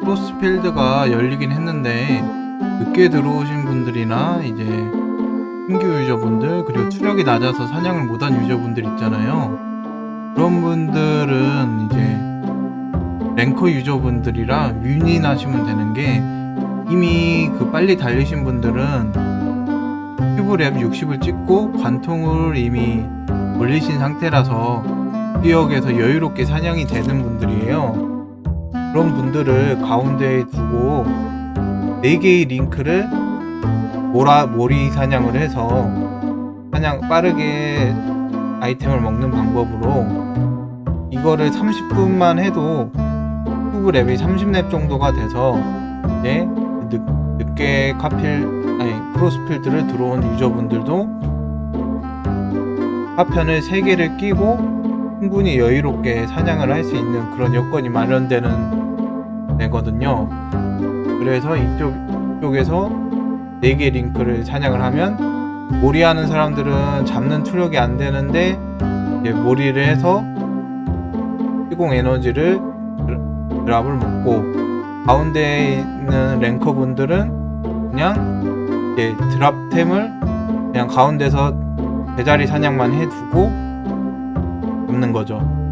크로스필드가 열리긴 했는데 늦게 들어오신 분들이나 이제 신규 유저분들 그리고 투력이 낮아서 사냥을 못한 유저분들 있잖아요. 그런 분들은 랭커 유저분들이라 윈윈하시면 되는 게 이미 그 빨리 달리신 분들은 큐브랩 60을 찍고 관통을 이미 올리신 상태라서 지역에서 여유롭게 사냥이 되는 분들이에요. 그런 분들을 가운데에 두고 4개의 링크를 모라, 모리 사냥을 해서 사냥 빠르게 아이템을 먹는 방법으로 이거를 30분만 해도 큐브 랩이 30렙 정도가 돼서 이제 늦, 늦게 카필 아니 크로스필드를 들어온 유저분들도 파편을 3개를 끼고 충분히 여유롭게 사냥을 할 수 있는 그런 여건이 마련되는 되거든요. 그래서 이쪽, 이쪽에서 4개 링크를 사냥을 하면 몰이하는 사람들은 잡는 투력이 안 되는데 몰이를 해서 시공 에너지를 랍을 먹고 가운데에 있는 랭커 분들은 그냥 이제 드랍템을 그냥 가운데서 제자리 사냥만 해두고 잡는 거죠.